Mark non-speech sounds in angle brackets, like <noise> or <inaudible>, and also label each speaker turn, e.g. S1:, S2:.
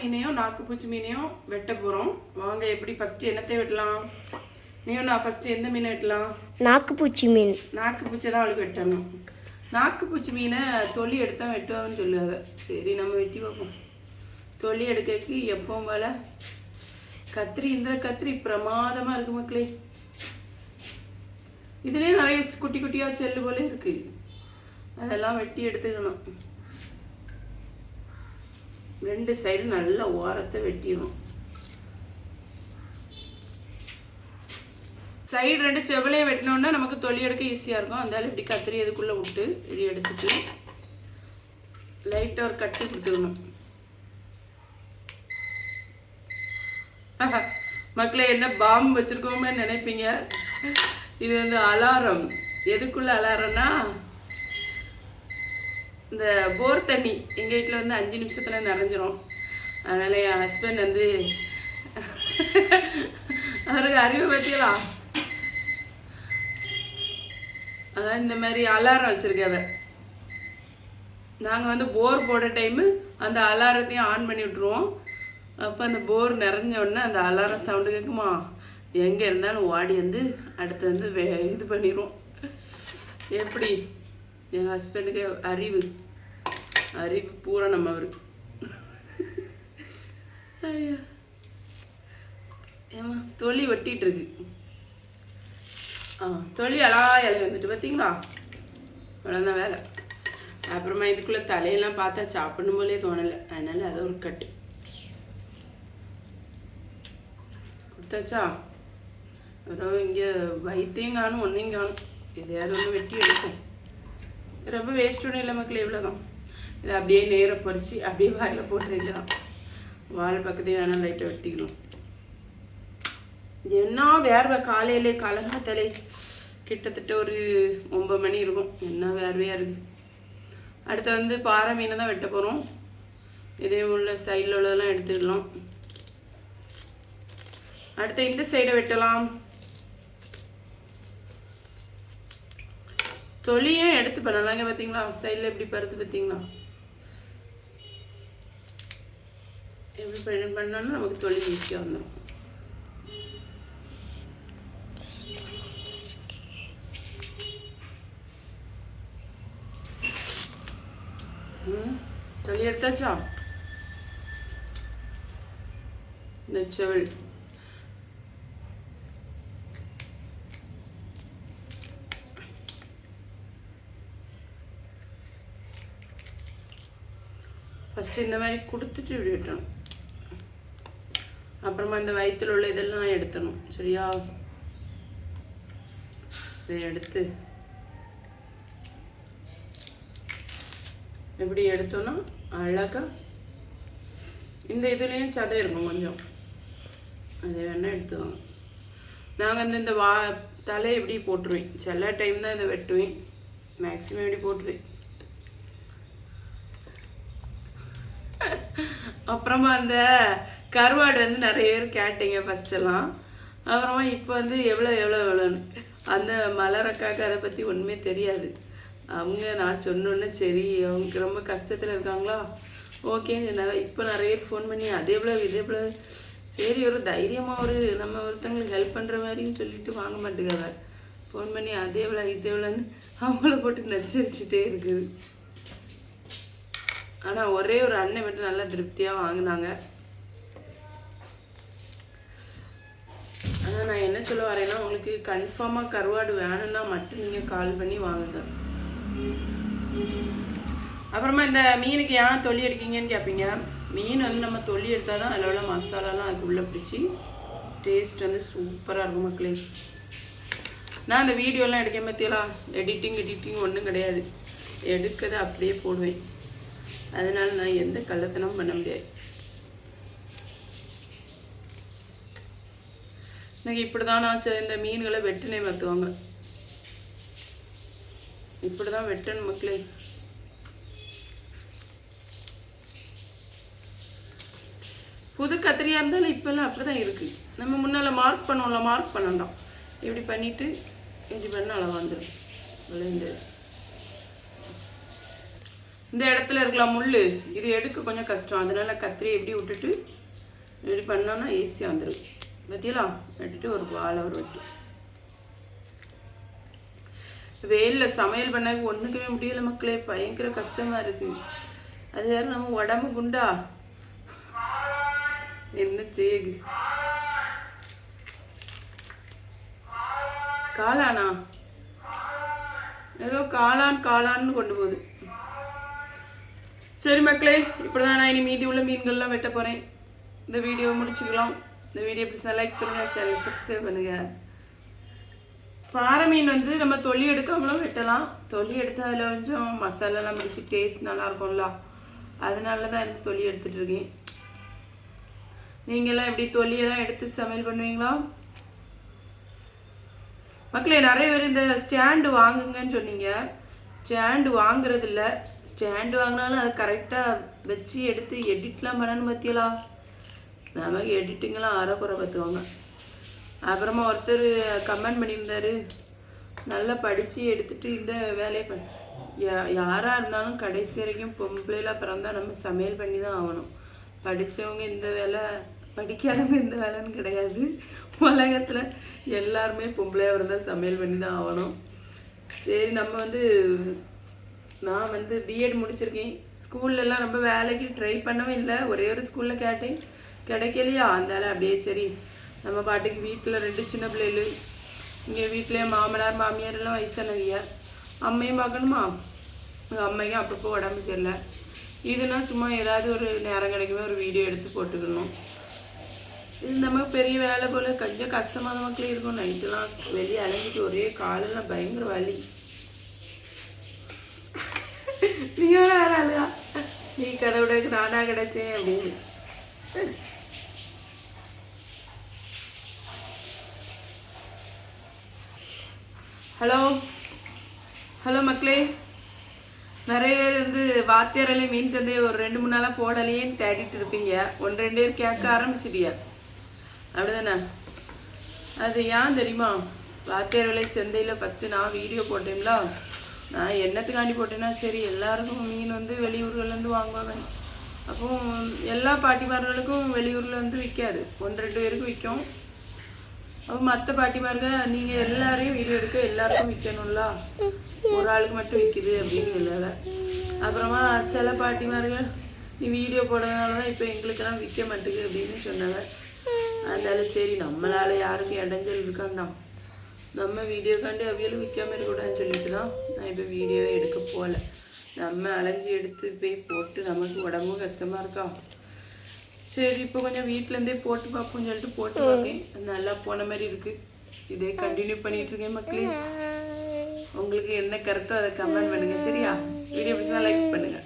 S1: மீனையும் நாக்குப்பூச்சி மீனையும் வெட்ட போகிறோம் வாங்க எப்படி ஃபஸ்ட்டு என்னத்தை வெட்டலாம்? நீயும் நான் ஃபஸ்ட்டு எந்த மீனை வெட்டலாம்?
S2: நாக்குப்பூச்சி மீன்.
S1: நாக்குப்பூச்சி தான் அவளுக்கு வெட்டணும். நாக்குப்பூச்சி மீனை தொலி எடுத்தா வெட்டுவான்னு சொல்லுவாங்க. சரி நம்ம வெட்டி பார்ப்போம். தொலி எடுக்கிறதுக்கு எப்பவும் போல கத்திரி இந்த கத்திரி பிரமாதமாக இருக்கு மக்களே. இதுலேயே நிறைய குட்டி குட்டியாக செல்லு போல இருக்கு. அதெல்லாம் வெட்டி எடுத்துக்கணும். ரெண்டு சைடும் நல்ல ஓரத்தை வெட்டிடும் சைடு ரெண்டு செவலையை வெட்டினோன்னா நமக்கு தொலி எடுக்க ஈஸியாக இருக்கும். அந்த இப்படி கத்திரி இதுக்குள்ளே விட்டு இப்படி எடுத்துட்டு லைட்டாக ஒரு கட்டு கொடுத்துடணும். <laughs> மக்களை என்ன பாம்பு வச்சுருக்கோமே நினைப்பீங்க? இது வந்து அலாரம். எதுக்குள்ள அலாரம்னா இந்த போர் தண்ணி எங்கள் வீட்டில் வந்து அஞ்சு நிமிஷத்தில் நிறைஞ்சிரும். அதனால் என் ஹஸ்பண்ட் வந்து அவருக்கு அறிவை பற்றியலாம் அதான் இந்த மாதிரி அலாரம் வச்சுருக்காவ நாங்கள் வந்து போர் போட டைமு அந்த அலாரத்தையும் ஆன் பண்ணி விட்ருவோம் அப்போ அந்த போர் நிறைஞ்ச உடனே அந்த அலாரம் சவுண்டு கேட்குமா எங்கே இருந்தாலும் ஓடி வந்து அடுத்து வந்து வே இது பண்ணிடுவோம் எப்படி? என் ஹஸ்பண்டுக்கு அறிவு. அறிவு பூரணம் அவர் ஐயா. ஏமா தொலி வெட்டிகிட்டு இருக்கு ஆ தொலி அலா இலை வந்துட்டு பார்த்தீங்களா அவ்வளோதான் வேலை. அப்புறமா இதுக்குள்ளே தலையெல்லாம் பார்த்தா சாப்பிடணும் போலே தோணலை. அதனால அது ஒரு கட்டு. கொடுத்தாச்சா? அப்புறம் இங்கே வயிற்றையும் காணும் ஒன்றையும் காணும். எதையாவது ஒன்று வெட்டி எடுக்கும் ரொம்ப வேஸ்ட் ஒன்றும் இல்லை மக்கள் இவ்வளோ தான் இதை அப்படியே நேர பறித்து அப்படியே வாயில் போட்டு வைக்கலாம். வால் பக்கத்தையும் வேணால் லைட்டை வெட்டிக்கலாம் என்ன வேர்வை? காலையிலே காலங்காத்தாலே. கிட்டத்தட்ட ஒரு ஒம்பது மணி இருக்கும். என்ன வேர்வையாக இருக்குது அடுத்து வந்து பாறை மீனை தான் வெட்ட போகிறோம் இதே உள்ள சைடில் உள்ளதெல்லாம் எடுத்துடலாம் அடுத்து இந்த சைடை வெட்டலாம். தொலியும் எடுத்து பண்ணலாங்க பார்த்தீங்களா சைடில் எப்படி பருத்து பார்த்தீங்களா எப்படி பண்ண பண்ணோன்னா நமக்கு தொழில் ஈஸியாக வந்துடும் ம் தொலி எடுத்தாச்சா இந்த செவல் ஃபஸ்ட்டு இந்த மாதிரி கொடுத்துட்டு இப்படி விட்டணும் அப்புறமா இந்த வயிற்றில் உள்ள இதெல்லாம் எடுத்தணும் சரியா? இதை எடுத்து எப்படி எடுத்தோன்னா அழகா இந்த இதுலேயும் சதை இருக்கும் கொஞ்சம். அதை வேணால் எடுத்துக்கோங்க. நாங்கள் வந்து இந்த வா தலை எப்படி போட்டுருவேன்? சில டைம் தான் இதை வெட்டுவேன். மேக்ஸிமம் எப்படி போட்டுருவேன்? அப்புறமா அந்த கருவாடு வந்து நிறைய பேர் கேட்டீங்க ஃபஸ்ட்டெல்லாம் அப்புறமா இப்போ வந்து எவ்வளோ எவ்வளோ எவ்வளோன்னு அந்த மலரக்காக்கு அதை பற்றி ஒன்றுமே தெரியாது. அவங்க நான் சொன்னோன்னே சரி அவங்க ரொம்ப கஷ்டத்தில் இருக்காங்களா? ஓகேன்னு நிறைய இப்போ நிறைய ஃபோன் பண்ணி அது எவ்வளோ இது எவ்வளோ சரி ஒரு தைரியமாக ஒரு நம்ம ஒருத்தங்களுக்கு ஹெல்ப் பண்ணுற மாதிரின்னு சொல்லிட்டு வாங்க மாட்டேங்கிறார் ஃபோன் பண்ணி அது எவ்வளோ இது எவ்வளோன்னு அவங்கள போட்டு நச்சரிச்சுட்டே இருக்குது. ஆனால் ஒரே ஒரு அண்ணன் மட்டும் நல்லா திருப்தியாக வாங்கினாங்க. ஆனால் நான் என்ன சொல்ல வரேன்னா உங்களுக்கு கன்ஃபார்மாக கருவாடு வேணும்னா மட்டும் நீங்கள் கால் பண்ணி வாங்குங்க. அப்புறமா இந்த மீனுக்கு ஏன் தொல்லி எடுக்கீங்கன்னு கேட்பீங்க மீன் வந்து நம்ம தொல்லி எடுத்தால் தான் அதில் உள்ள மசாலாலாம் அதுக்குள்ளே பிடிச்சி டேஸ்ட் வந்து சூப்பராக இருக்கும் மக்களே. நான் அந்த வீடியோலாம் எடுக்க பற்றியெல்லாம் எடிட்டிங் எடிட்டிங் ஒன்றும் கிடையாது. எடுக்கிறத அப்படியே போடுவேன். அதனால் நான் எந்த கள்ளத்தனமும் பண்ண முடியாது. எனக்கு இப்படி தான் நான் இந்த மீன்களை வெட்டினே பார்த்துவாங்க இப்படி தான் வெட்டணும் மக்களே. புது கத்திரியாக இருந்தாலும் இப்போல்லாம் அப்படி தான் இருக்குது நம்ம முன்னால் மார்க் பண்ணுவோம்ல மார்க் பண்ணலாம். இப்படி பண்ணிவிட்டு இப்படி பண்ண அளவு வந்துடும் விளைந்து இந்த இடத்துல இருக்கலாம் முள் இது எடுக்க கொஞ்சம் கஷ்டம். அதனால கத்திரி எப்படி விட்டுட்டு இப்படி பண்ணோன்னா ஈஸியாக வந்துடும் பத்தியலா வெட்டிட்டு ஒரு வாழை அவர் வெட்டி. வெயிலில் சமையல் பண்ண ஒன்றுக்குமே முடியல மக்களே பயங்கர கஷ்டமாக இருக்குது அது வேற நம்ம உடம்பு குண்டா? என்ன செய்யுது? காளானா? ஏதோ காளான் காளான்னு கொண்டு போகுது. சரி மக்களே இப்படிதான் நான் இனி மீதி உள்ள மீன்கள்லாம் வெட்ட போகிறேன் இந்த வீடியோ முடிச்சுக்கலாம். இந்த வீடியோ பிடிச்சா லைக் பண்ணுங்கள் சேனல் சப்ஸ்கிரைப் பண்ணுங்கள் பாறை மீன் வந்து நம்ம தொல்லி எடுக்காமலும் வெட்டலாம். தொல்லி எடுத்து அதில் கொஞ்சம் மசாலாலாம் பிடிச்சி டேஸ்ட் நல்லாயிருக்கும்ல அதனால தான் இந்த தொல்லி எடுத்துகிட்டு இருக்கேன். நீங்களாம் எப்படி தொல்லியெல்லாம் எடுத்து சமையல் பண்ணுவீங்களா? மக்களே நிறைய பேர் இந்த ஸ்டாண்டு வாங்குங்கன்னு சொன்னீங்க. ஸ்டாண்டு வாங்குறதில்ல. ஸ்டாண்டு வாங்கினாலும் அதை கரெக்டாக வச்சு எடுத்து எடிட்லாம் பண்ணணும் பற்றியலா நமக்கு எடிட்டிங்கெல்லாம் அறக்குறை பார்த்துவாங்க அப்புறமா ஒருத்தர் கமெண்ட் பண்ணியிருந்தாரு. நல்லா படித்து எடுத்துட்டு இந்த வேலையை பண்ண யா- இருந்தாலும் கடைசி வரைக்கும் பொம்பளைலாம் பிறந்தா நம்ம சமையல் பண்ணி தான் ஆகணும். படித்தவங்க இந்த வேலை படிக்காதவங்க இந்த வேலைன்னு கிடையாது. உலகத்தில் எல்லாருமே பொம்பளையாக இருந்தால் சமையல் பண்ணி தான் ஆகணும். சரி நம்ம வந்து நான் வந்து பிஎட் முடிச்சிருக்கேன். ஸ்கூல்லலாம் ரொம்ப வேலைக்கு ட்ரை பண்ணவே இல்லை. ஒரே ஒரு ஸ்கூலில் கேட்டேன். கிடைக்கலையா? அதனால அப்படியே சரி. நம்ம பாட்டுக்கு வீட்டில் ரெண்டு சின்ன பிள்ளைகள். இங்கே வீட்டிலே மாமனார் மாமியார் எல்லாம் வயசானவங்க. அம்மையும் பார்க்கணுமா எங்கள் அம்மையும் அப்பப்போ உடம்பு சரியில்லை. இதுனா சும்மா ஏதாவது ஒரு நேரம் கிடைக்குமே ஒரு வீடியோ எடுத்து போட்டுக்கணும். இது நம்ம பெரிய வேலை போல் கொஞ்சம் கஷ்டமான மக்களே இருக்கும். நைட்டெல்லாம் வெளியே அலைஞ்சிட்டு ஒரே காலெல்லாம் பயங்கர வலி. நீ வேற அழகா நீ கடவுளுக்கு நானாக கிடைச்சேன் அப்படின்னு. ஹலோ. ஹலோ மக்களே. நிறைய பேர் வந்து வாத்தியாரிலே மீன் சந்தையை ஒரு ரெண்டு மூணு நாளாக போடலையேன்னு தேடிட்டு இருப்பீங்க. ஒன்று ரெண்டு பேர் கேட்க ஆரம்பிச்சிட்டியா? அப்படிதானே? அது ஏன் தெரியுமா? வாத்தியார் விலை சந்தையில் ஃபஸ்ட்டு நான் வீடியோ போட்டேன்ல. நான் என்னத்துக்காண்டி போட்டேன்னா சரி எல்லாருக்கும் மீன் வந்து வெளியூர்கள்லேருந்து வாங்குவாங்க. அப்போ எல்லா பாட்டிமார்களுக்கும் வெளியூரில் வந்து விற்காது. ஒன்று ரெண்டு பேருக்கும் விற்கும். அப்போ மற்ற பாட்டிமாருங்க நீங்கள் எல்லாரையும் வீடியோ எடுக்க எல்லாருக்கும் விற்கணும்ல ஒரு ஆளுக்கு மட்டும் விற்கிது அப்படின்னு இல்லை. அப்புறமா சில பாட்டிமாருங்க நீ வீடியோ போடுறதுனால தான் இப்போ எங்களுக்கெல்லாம் விற்க மாட்டேங்குது அப்படின்னு சொன்னாங்க. அதனால சரி நம்மளால யாருக்கும் இடைஞ்சல் இருக்காண்டாம் நம்ம வீடியோக்காண்டி அவியலும் விற்காம இருக்கக்கூடாதுன்னு சொல்லிட்டு தான் நான் இப்போ வீடியோவே எடுக்க போகல. நம்ம அலைஞ்சு எடுத்து போய் போட்டு நமக்கு உடம்பும் கஷ்டமாக இருக்கா? சரி இப்போ கொஞ்சம் வீட்டிலேருந்தே போட்டு பார்ப்போம்னு சொல்லிட்டு போட்டு பார்ப்பேன் நல்லா போன மாதிரி இருக்கு. இதே கண்டினியூ பண்ணிட்டு இருக்கேன் மக்களே. உங்களுக்கு என்ன கருத்தோ அதை கமெண்ட் பண்ணுங்க சரியா? வீடியோ பிடிச்சா லைக் பண்ணுங்க.